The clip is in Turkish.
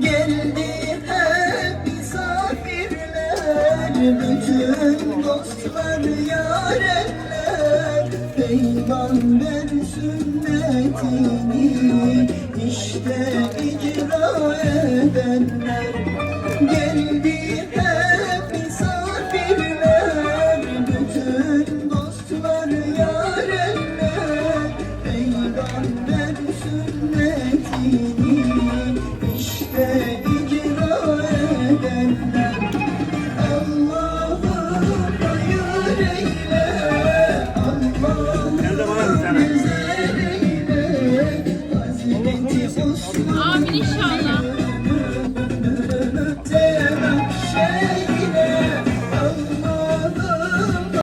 Geldi hep misafirler Bütün dostlar yarenler. Peygamber sünnetini işte icra edenler. Geldi Amin inşallah.